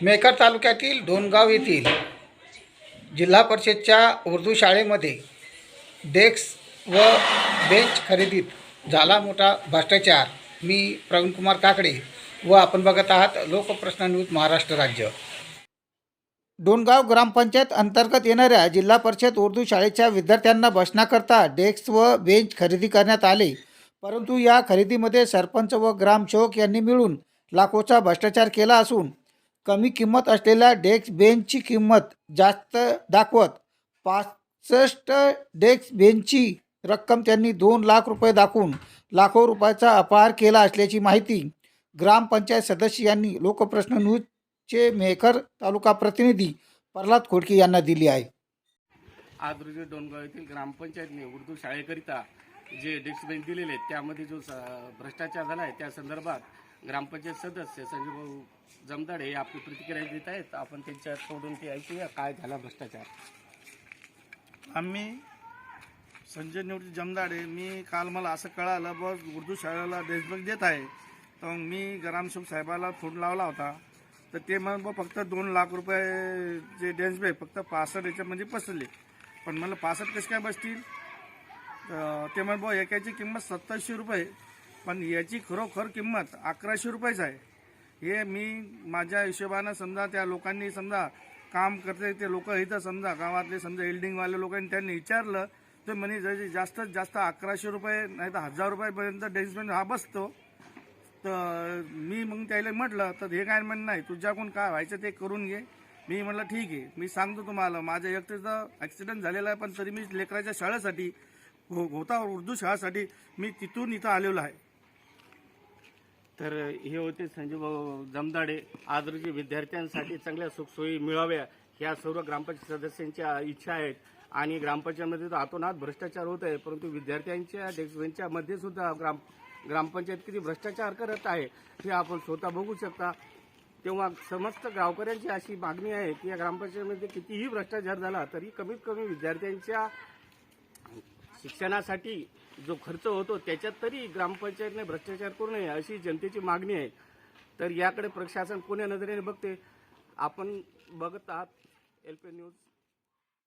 Maker तालुक्यातील डोनगाव येथील जिल्हा परिषदच्या उर्दू शाळेमध्ये डेस्क व बेंच खरेदीत झाला मोठा भ्रष्टाचार. मी प्रवीणकुमार काकडे व आपण बघत आहात लोकप्रश्न न्यूज महाराष्ट्र राज्य. डोनगाव ग्रामपंचायत अंतर्गत येणाऱ्या जिल्हा परिषद उर्दू शाळेच्या विद्यार्थ्यांना बसण्याकरता डेस्क व बेंच खरेदी करण्यात आले. परंतु या खरेदीमध्ये सरपंच व ग्रामसेवक यांनी मिळून लाखोचा भ्रष्टाचार केला असून कमी किंमत असलेल्या डेस्क बेंचची किंमत जास्त दाखवत. पासष्ट डेस्क बेंचची रक्कम त्यांनी दोन लाख रुपये दाखवून लाखो रुपयाचा अपहार केला असल्याची माहिती ग्रामपंचायत सदस्य यांनी लोकप्रश्न न्यूजचे मेहकर तालुका प्रतिनिधी प्रल्हाद खोडके यांना दिली आहे. आज रोजी डोनगाव येथील ग्रामपंचायतने उर्दू शाळेकरिता जे डेस्क बेंच दिलेले आहेत त्यामध्ये जो भ्रष्टाचार झाला आहे त्या संदर्भात ग्रामपंचायत सदस्य संजय भाऊ जमदाडे हे आपली प्रतिक्रिया देत आहेत. आपण त्यांच्याकडून ते ऐकूया. काय झाला भ्रष्टाचार? आम्ही संजय निवृत्ती जमदाडे मी काल मला असं कळालं बस उर्दू शाळेला देशभक्त देत आहे. तर मी ग्रामसेवक साहेबाला फोन लावला होता. तर ते मग बुवा फक्त दोन लाख रुपये जे डेन्स फक्त पासष्ट याच्यामध्ये बसले. पण मला पासष्ट कसे काय बसतील? तर ते मग बुवा एकाची किंमत सत्तावीसशे रुपये पण याची खरोखर किंमत अकराशे रुपयेच आहे. हे मी माझ्या हिशोबानं समजा त्या लोकांनी समजा काम करते ते लोक इथं समजा गावातले समजा एल्डिंगवाले लोकांनी त्यांनी विचारलं तर म्हणे जरी जास्तीत जास्त अकराशे रुपये नाही तर हजार रुपयापर्यंत डेन्समेंट हा बसतो. तर मी मग त्याला म्हटलं तर हे काय म्हणणं नाही तुझ्याकडून काय व्हायचं ते करून घे. मी म्हटलं ठीक आहे. मी सांगतो तुम्हाला माझ्या एकटेचं ॲक्सिडेंट झालेला आहे पण तरी मी लेकराच्या शाळेसाठी हो होता उर्दू शाळेसाठी मी तिथून इथं आलेलो आहे. तर हे होते संजीवभाऊ जमदाडे. आज विद्यार्थ्यांसाठी चांगल्या सुखसोयी मिळाव्या. ह्या सर्व ग्रामपंचायत सदस्यांच्या इच्छा आहेत. आणि ग्रामपंचायतमध्ये तर हातोनात भ्रष्टाचार होत आहे परंतु विद्यार्थ्यांच्या डेस्क सुद्धा ग्राम ग्रामपंचायत किती भ्रष्टाचार करत आहे हे आपण स्वतः बघू शकता. तेव्हा समस्त गावकऱ्यांची अशी मागणी आहे की या ग्रामपंचायतमध्ये कितीही भ्रष्टाचार झाला तरी कमीत कमी विद्यार्थ्यांच्या शिक्षणासाठी जो खर्च होतो त्याच्यात तरी ग्रामपंचायतने भ्रष्टाचार करू नये अशी जनतेची मागणी आहे. तर याकडे प्रशासन कोण्या नजरेने बघते? आपण बघत आहात एल पी न्यूज